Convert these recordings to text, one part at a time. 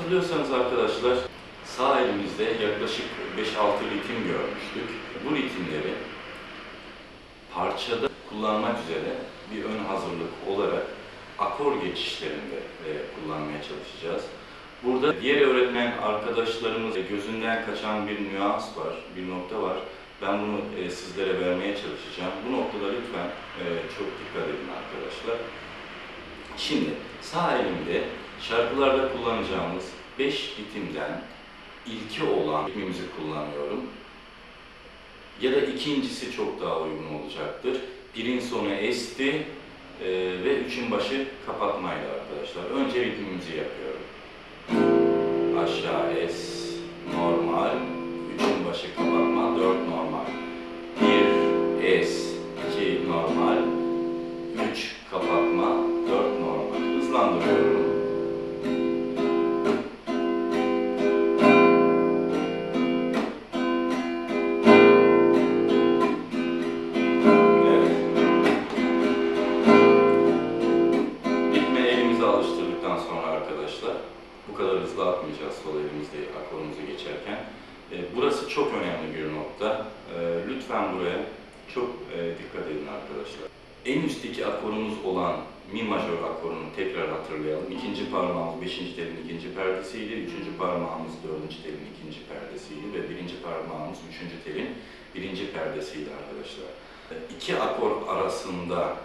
Hatırlıyorsanız arkadaşlar sağ elimizde yaklaşık 5-6 ritim görmüştük. Bu ritimleri parçada kullanmak üzere bir ön hazırlık olarak akor geçişlerinde e, kullanmaya çalışacağız. Burada diğer öğretmen arkadaşlarımız gözünden kaçan bir nüans var, bir nokta var. Ben bunu e, sizlere vermeye çalışacağım. Bu noktada lütfen e, çok dikkat edin arkadaşlar. Şimdi sağ elimde şarkılarda kullanacağımız 5 ritimden ilki olan ritmimizi kullanıyorum. Ya da ikincisi çok daha uygun olacaktır. Birin sonu esti e, ve üçün başı kapatmayla arkadaşlar. Önce ritmimizi yapıyorum. Aşağı es, normal, üçün başı kapatma, ikinci perdesiydi, üçüncü parmağımız dördüncü telin ikinci perdesiydi ve birinci parmağımız üçüncü telin birinci perdesiydi arkadaşlar. İki akor arasında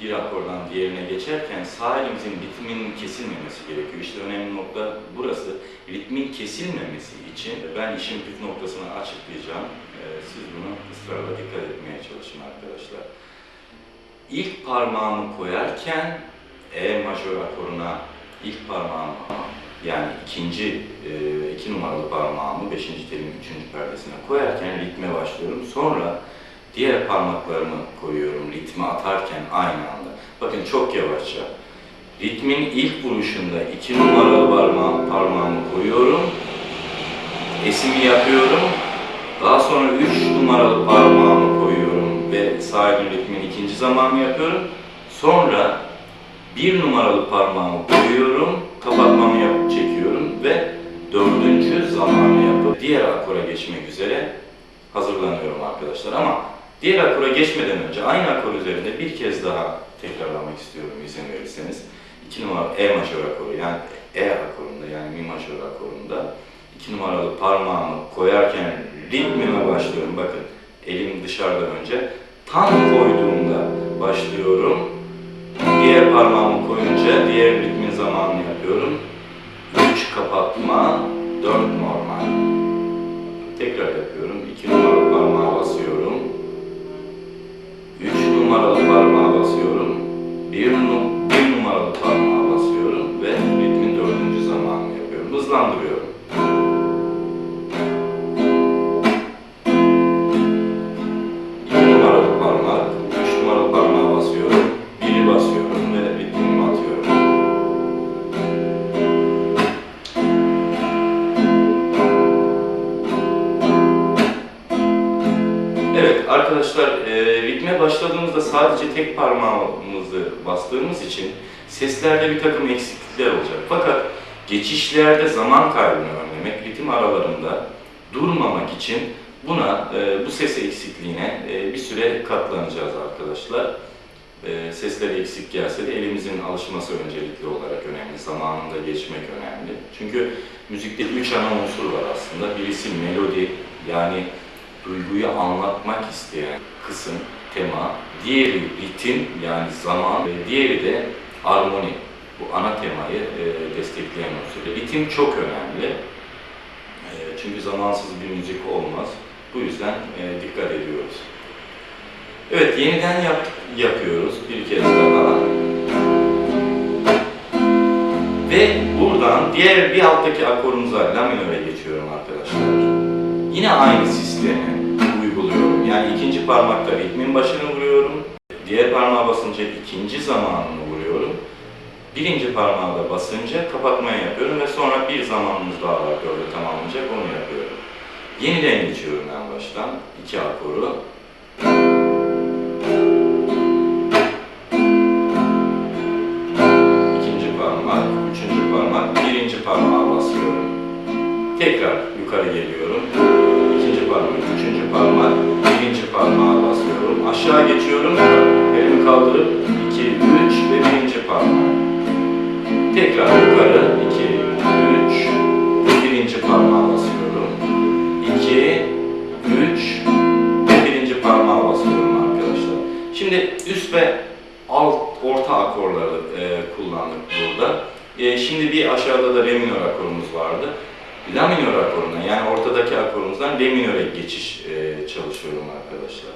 bir akordan diğerine geçerken sağ elimizin ritminin kesilmemesi gerekiyor. İşte önemli nokta burası. Ritmin kesilmemesi için ben işin püf noktasını açıklayacağım. Ee, Siz bunu ısrarla dikkat etmeye çalışın arkadaşlar. İlk parmağımı koyarken E majör akoruna ilk parmağımı yani ikinci, e, iki numaralı parmağımı beşinci telin üçüncü perdesine koyarken ritme başlıyorum. Sonra Diğer parmaklarımı koyuyorum ritmi atarken aynı anda. Bakın çok yavaşça. Ritmin ilk vuruşunda iki numaralı parma parmağımı koyuyorum. Esimi yapıyorum. Daha sonra üç numaralı parmağımı koyuyorum ve sağ ritmin ikinci zamanı yapıyorum. Sonra bir numaralı parmağımı koyuyorum, kapatmamı yapıp çekiyorum ve dördüncü zamanı yapıp diğer akora geçmek üzere hazırlanıyorum arkadaşlar ama diğer akora geçmeden önce aynı akor üzerinde bir kez daha tekrarlamak istiyorum izin verirseniz. 2 numaralı E majör akoru yani E akorunda yani mi majör akorunda 2 numaralı parmağımı koyarken ritmime başlıyorum. Bakın elim dışarıda önce tam koyduğumda başlıyorum. Diğer parmağımı koyunca diğer ritmin zamanını yapıyorum. 3 kapatma, 4 normal. Tekrar yapıyorum. 2 numaralı ritme başladığımızda sadece tek parmağımızı bastığımız için seslerde bir takım eksiklikler olacak. Fakat geçişlerde zaman kaybını önlemek, ritim aralarında durmamak için buna e, bu ses eksikliğine e, bir süre katlanacağız arkadaşlar. E, sesler eksik gelse de elimizin alışması öncelikli olarak önemli, zamanında geçmek önemli. Çünkü müzikte üç ana unsur var aslında. Birisi melodi yani duyguyu anlatmak isteyen kısım, tema, diğeri ritim yani zaman ve diğeri de armoni. Bu ana temayı e, destekleyen unsur. Ritim çok önemli. E, çünkü zamansız bir müzik olmaz. Bu yüzden e, dikkat ediyoruz. Evet, yeniden yap, yapıyoruz bir kez daha. Ve buradan diğer bir alttaki akorumuza la minöre geçiyorum arkadaşlar. Yine aynı sistemi uyguluyorum. Yani ikinci parmakta ritmin başını vuruyorum. Diğer parmağa basınca ikinci zamanını vuruyorum. Birinci parmağı da basınca kapatmaya yapıyorum ve sonra bir zamanımız daha var böyle tamamlanacak onu yapıyorum. Yeniden geçiyorum en baştan iki akoru. İkinci parmak, üçüncü parmak, birinci parmağa basıyorum. Tekrar yukarı geliyorum. Parmak, üçüncü parmak, birinci parmağa basıyorum. Aşağı geçiyorum. Elimi kaldırıp iki, üç ve birinci parmak. Tekrar yukarı. iki, üç ve birinci parmağa basıyorum. İki, üç ve birinci parmağa basıyorum arkadaşlar. Şimdi üst ve alt, orta akorları e, kullandık burada. E, şimdi bir aşağıda da re minör akorumuz vardı. La minör akoruna yani ortadaki akorumuzdan re minöre geçiş e, çalışıyorum arkadaşlar.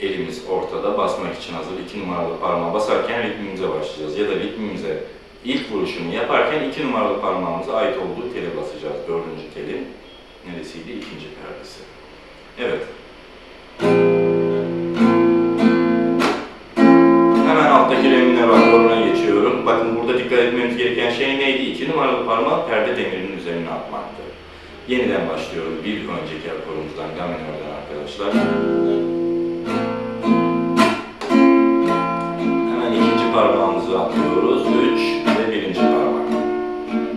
Elimiz ortada basmak için hazır. iki numaralı parmağı basarken ritmimize başlayacağız. Ya da ritmimize ilk vuruşunu yaparken iki numaralı parmağımıza ait olduğu tele basacağız. Dördüncü telin neresiydi? İkinci perdesi. Evet. Bakın burada dikkat etmemiz gereken şey neydi? İki numaralı parmağı perde demirinin üzerine atmaktı. Yeniden başlıyorum bir önceki akorumuzdan, la minörden arkadaşlar. Hemen ikinci parmağımızı atıyoruz. Üç ve birinci parmak.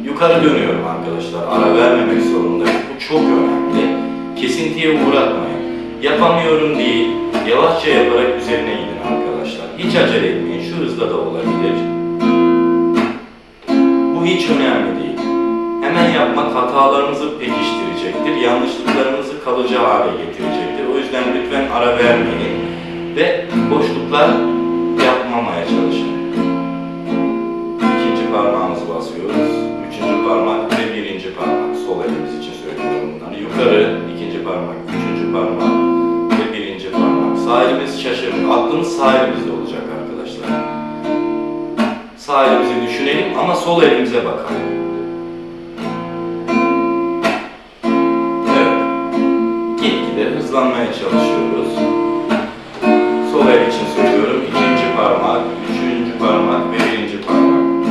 Yukarı dönüyorum arkadaşlar. Ara vermemek zorundayım. Bu çok önemli. Kesintiye uğratmayın. Yapamıyorum değil. Yavaşça yaparak üzerine gidin arkadaşlar. Hiç acele etmeyin. Şu hızda da olabilir. Hiç önemli değil. Hemen yapmak hatalarınızı pekiştirecektir. Yanlışlıklarınızı kalıcı hale getirecektir. O yüzden lütfen ara vermeyin. Ve boşluklar yapmamaya çalışın. İkinci parmağımızı basıyoruz. Üçüncü parmak ve birinci parmak. Sol elimiz için söylüyorum bunları. Yukarı ikinci parmak, üçüncü parmak ve birinci parmak. Sağ elimiz şaşırın. Aklımız sağ elimizde düşünelim ama sol elimize bakalım. Evet. Gitgide hızlanmaya çalışıyoruz. Sol el için söylüyorum. İkinci parmak, üçüncü parmak birinci parmak.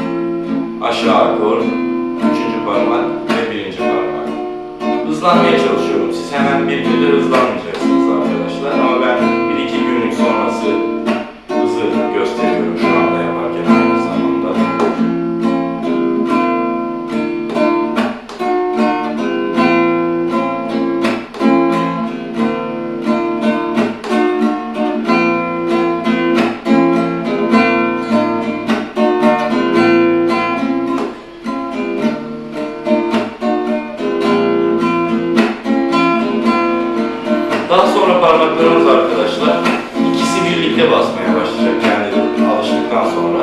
Aşağı akor, üçüncü parmak ve birinci parmak. Hızlanmaya çalışıyorum. Siz hemen bir günde parmaklarımız arkadaşlar ikisi birlikte basmaya başlayacak kendi alıştıktan sonra.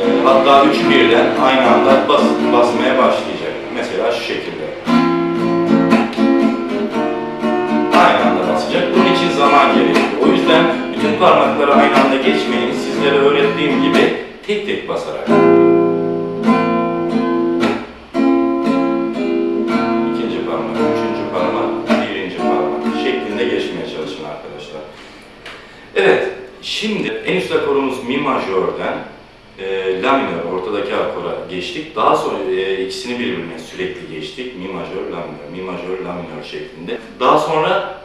Ee, hatta üçü birden aynı anda bas, basmaya başlayacak. Mesela şu şekilde. Aynı anda basacak. Bunun için zaman gerekiyor. O yüzden bütün parmakları aynı anda geçmeyin. Sizlere öğrettiğim gibi tek tek basarak. Evet, şimdi en üst akorumuz mi majörden e, la minör, ortadaki akora geçtik. Daha sonra e, ikisini birbirine sürekli geçtik. Mi majör, la minör, mi majör, la minör şeklinde. Daha sonra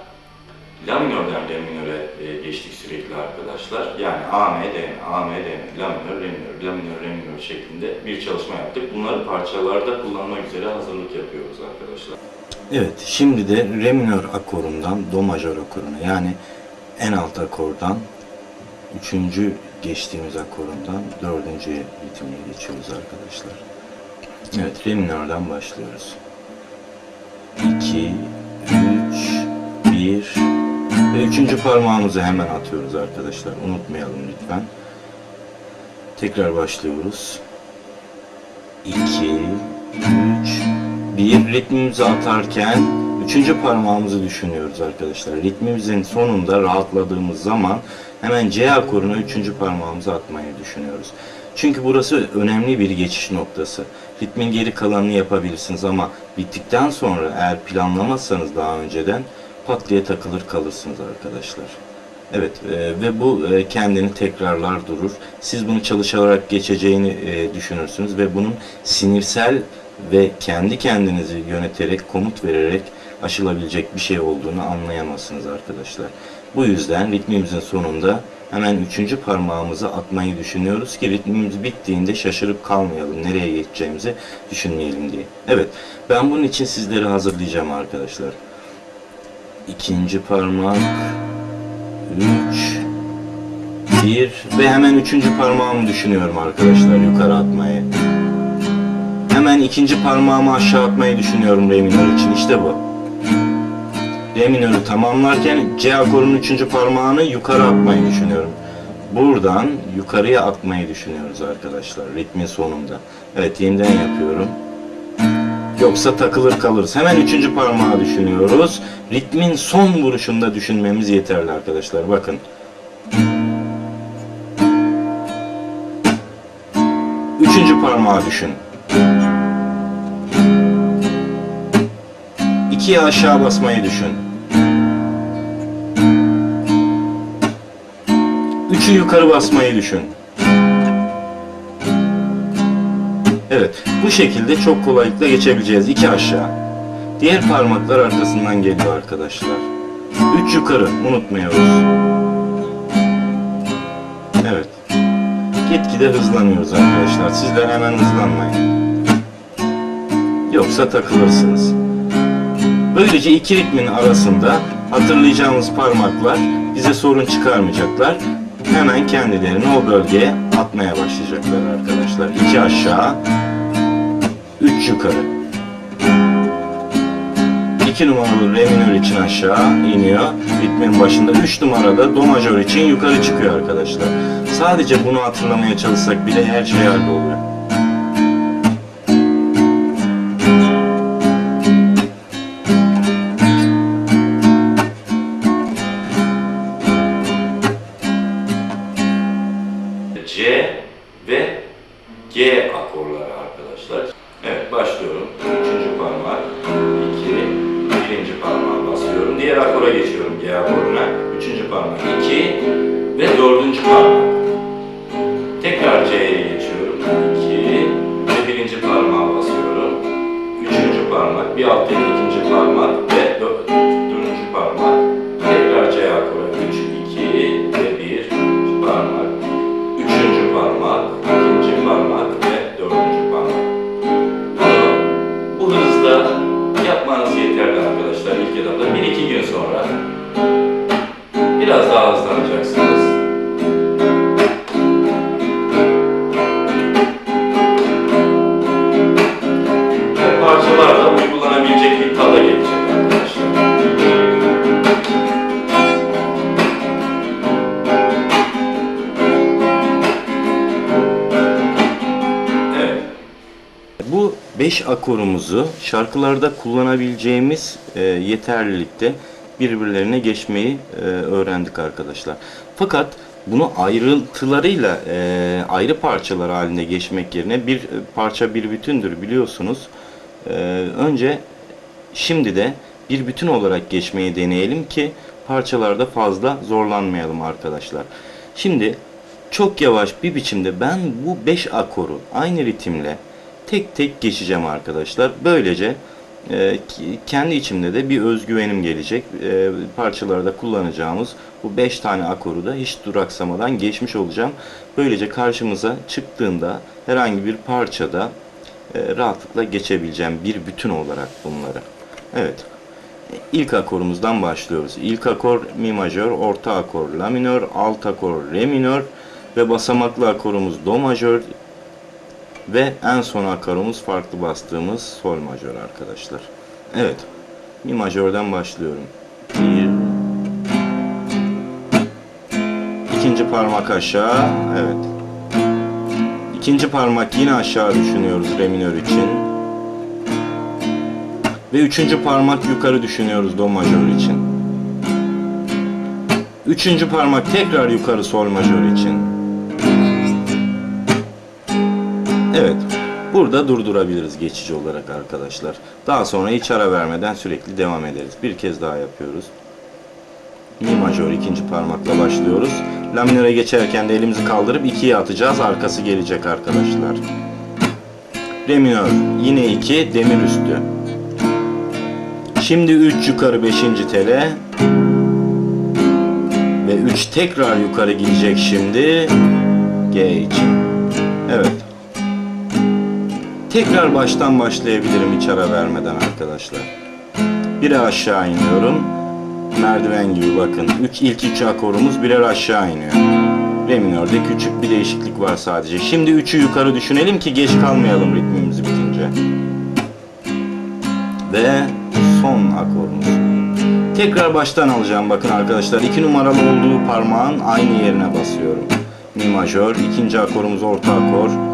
la minörden re minöre e, geçtik sürekli arkadaşlar. Yani A, M, D, A, M, D, la minör, re minör, la minör, re minör şeklinde bir çalışma yaptık. Bunları parçalarda kullanmak üzere hazırlık yapıyoruz arkadaşlar. Evet, şimdi de re minör akorundan do majör akoruna yani en alt akordan üçüncü geçtiğimiz akorundan dördüncü ritmine geçiyoruz arkadaşlar. Evet, re minörden başlıyoruz. 2, 3, 1 ve üçüncü parmağımızı hemen atıyoruz arkadaşlar. Unutmayalım lütfen. Tekrar başlıyoruz. 2, 3, bir ritmimizi atarken üçüncü parmağımızı düşünüyoruz arkadaşlar. Ritmimizin sonunda rahatladığımız zaman hemen C akoruna üçüncü parmağımızı atmayı düşünüyoruz. Çünkü burası önemli bir geçiş noktası. Ritmin geri kalanını yapabilirsiniz ama bittikten sonra eğer planlamazsanız daha önceden pat diye takılır kalırsınız arkadaşlar. Evet e, ve bu e, kendini tekrarlar durur. Siz bunu çalışarak geçeceğini e, düşünürsünüz ve bunun sinirsel ve kendi kendinizi yöneterek, komut vererek aşılabilecek bir şey olduğunu anlayamazsınız arkadaşlar. Bu yüzden ritmimizin sonunda hemen üçüncü parmağımızı atmayı düşünüyoruz ki ritmimiz bittiğinde şaşırıp kalmayalım. Nereye geçeceğimizi düşünmeyelim diye. Evet, ben bunun için sizleri hazırlayacağım arkadaşlar. İkinci parmak, üç, bir ve hemen üçüncü parmağımı düşünüyorum arkadaşlar yukarı atmayı. Hemen ikinci parmağımı aşağı atmayı düşünüyorum re minör için. İşte bu. Re minörü tamamlarken C akorunun üçüncü parmağını yukarı atmayı düşünüyorum. Buradan yukarıya atmayı düşünüyoruz arkadaşlar ritmin sonunda. Evet yeniden yapıyorum. Yoksa takılır kalırız. Hemen üçüncü parmağı düşünüyoruz. Ritmin son vuruşunda düşünmemiz yeterli arkadaşlar. Bakın. Üçüncü parmağı düşün. İkiye aşağı basmayı düşün. Üçü yukarı basmayı düşün. Evet, bu şekilde çok kolaylıkla geçebileceğiz. İki aşağı. Diğer parmaklar arkasından geliyor arkadaşlar. Üç yukarı, unutmuyoruz. Evet. Gitgide hızlanıyoruz arkadaşlar. Sizler hemen hızlanmayın. Yoksa takılırsınız. Böylece iki ritmin arasında hatırlayacağımız parmaklar bize sorun çıkarmayacaklar. Hemen kendilerini o bölgeye atmaya başlayacaklar arkadaşlar. İki aşağı, üç yukarı. İki numaralı re minör için aşağı iniyor. Ritmin başında. Üç numarada do majör için yukarı çıkıyor arkadaşlar. Sadece bunu hatırlamaya çalışsak bile her şey halloluyor. C geçiyorum G. Üçüncü parmak, iki ve dördüncü parmak. Evet. Bu 5 akorumuzu şarkılarda kullanabileceğimiz e, yeterlilikte birbirlerine geçmeyi e, öğrendik arkadaşlar. Fakat bunu ayrıntılarıyla e, ayrı parçalar halinde geçmek yerine bir e, parça bir bütündür biliyorsunuz. E, önce şimdi de bir bütün olarak geçmeyi deneyelim ki parçalarda fazla zorlanmayalım arkadaşlar. Şimdi çok yavaş bir biçimde ben bu 5 akoru aynı ritimle tek tek geçeceğim arkadaşlar. Böylece e, ki- kendi içimde de bir özgüvenim gelecek. E, parçalarda kullanacağımız bu 5 tane akoru da hiç duraksamadan geçmiş olacağım. Böylece karşımıza çıktığında herhangi bir parçada e, rahatlıkla geçebileceğim bir bütün olarak bunları. Evet. İlk akorumuzdan başlıyoruz. İlk akor mi majör, orta akor la minör, alt akor re minör ve basamaklı akorumuz do majör ve en son akorumuz farklı bastığımız sol majör arkadaşlar. Evet. Mi majörden başlıyorum. Bir. İkinci parmak aşağı. Evet. İkinci parmak yine aşağı düşünüyoruz re minör için. Ve üçüncü parmak yukarı düşünüyoruz do majör için. Üçüncü parmak tekrar yukarı sol majör için. Evet. Burada durdurabiliriz geçici olarak arkadaşlar. Daha sonra hiç ara vermeden sürekli devam ederiz. Bir kez daha yapıyoruz. Mi majör ikinci parmakla başlıyoruz. La minöre geçerken de elimizi kaldırıp ikiye atacağız. Arkası gelecek arkadaşlar. Re minör yine 2 demir üstü. Şimdi 3 yukarı 5. tele ve 3 3 tekrar yukarı gidecek şimdi. G için. Evet. Tekrar baştan başlayabilirim hiç ara vermeden arkadaşlar. Birer aşağı iniyorum. Merdiven gibi bakın. Üç, ilk üç akorumuz birer aşağı iniyor. Re minörde küçük bir değişiklik var sadece. Şimdi üçü yukarı düşünelim ki geç kalmayalım ritmimiz bitince. Ve son akorumuz. Tekrar baştan alacağım bakın arkadaşlar. iki numaralı olduğu parmağın aynı yerine basıyorum. Mi majör, ikinci akorumuz orta akor.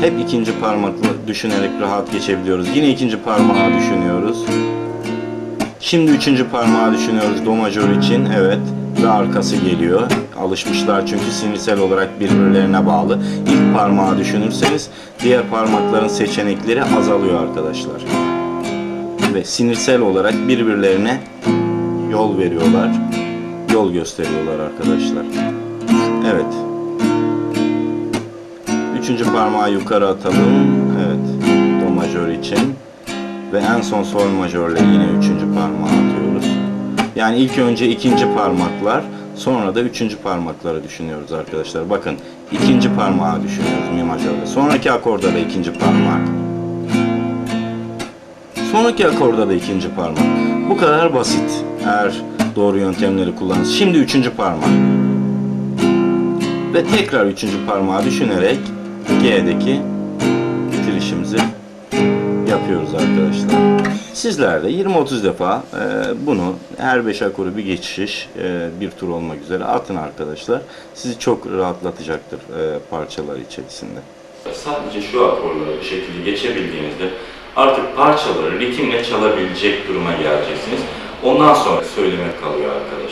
Hep ikinci parmakla düşünerek rahat geçebiliyoruz. Yine ikinci parmağı düşünüyoruz. Şimdi üçüncü parmağı düşünüyoruz do majör için. Evet. Ve arkası geliyor. Alışmışlar çünkü sinirsel olarak birbirlerine bağlı. İlk parmağı düşünürseniz diğer parmakların seçenekleri azalıyor arkadaşlar. Ve sinirsel olarak birbirlerine yol veriyorlar. Yol gösteriyorlar arkadaşlar. Evet. Üçüncü parmağı yukarı atalım. Evet. Do majör için. Ve en son sol majörle yine üçüncü parmağı atıyoruz. Yani ilk önce ikinci parmaklar, sonra da üçüncü parmakları düşünüyoruz arkadaşlar. Bakın ikinci parmağı düşünüyoruz mi majörde. Sonraki akorda da ikinci parmak. Sonraki akorda da ikinci parmak. Bu kadar basit. Eğer doğru yöntemleri kullanırız. Şimdi üçüncü parmak. Ve tekrar üçüncü parmağı düşünerek G'deki bitirişimizi yapıyoruz arkadaşlar. Sizler de 20-30 defa e, bunu her 5 akoru bir geçiş e, bir tur olmak üzere atın arkadaşlar. Sizi çok rahatlatacaktır e, parçalar içerisinde. Sadece şu akorları şekilde geçebildiğinizde artık parçaları ritimle çalabilecek duruma geleceksiniz. Ondan sonra söylemek kalıyor arkadaşlar.